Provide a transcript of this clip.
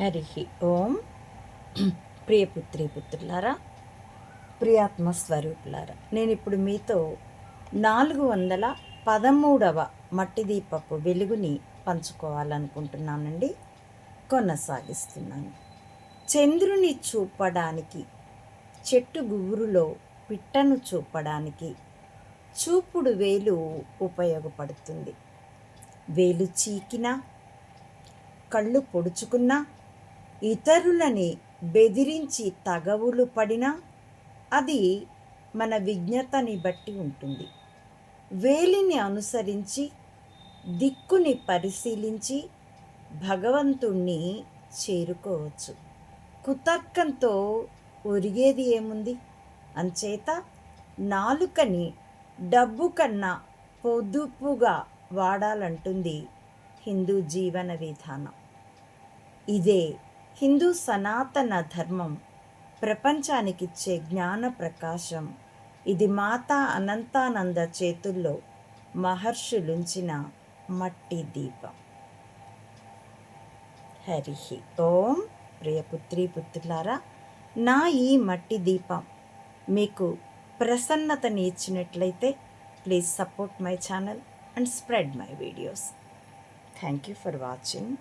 హరి ఓం. ప్రియపుత్రి పుత్రులారా ప్రియాత్మ స్వరూపులారా నేను ఇప్పుడు మీతో నాలుగు వందల పదమూడవ మట్టి దీపపు వెలుగుని పంచుకోవాలనుకుంటున్నానండి. కొనసాగిస్తున్నాను. చంద్రుని చూపడానికి చెట్టు గుబురులో పిట్టను చూపడానికి చూపుడు వేలు ఉపయోగపడుతుంది. వేలు చీకినా కళ్ళు పొడుచుకున్నా ఇతరులని బెదిరించి తగవులు పడినా అది మన విజ్ఞతని బట్టి ఉంటుంది. వేలిని అనుసరించి దిక్కుని పరిశీలించి భగవంతుణ్ణి చేరుకోవచ్చు. కుతర్కంతో ఒరిగేది ఏముంది? అంచేత నాలుకని డబ్బు కన్నా పొదుపుగా వాడాలంటుంది హిందూ జీవన విధానం. ఇదే హిందూ సనాతన ధర్మం ప్రపంచానికిచ్చే జ్ఞాన ప్రకాశం. ఇది మాతా అనంతానంద చేతుల్లో మహర్షులుంచిన మట్టి దీపం. హరి ఓం. ప్రియపుత్రి పుత్రులారా నా ఈ మట్టి దీపం మీకు ప్రసన్నతని ఇచ్చినట్లయితే please support my channel and spread my videos. Thank you for watching.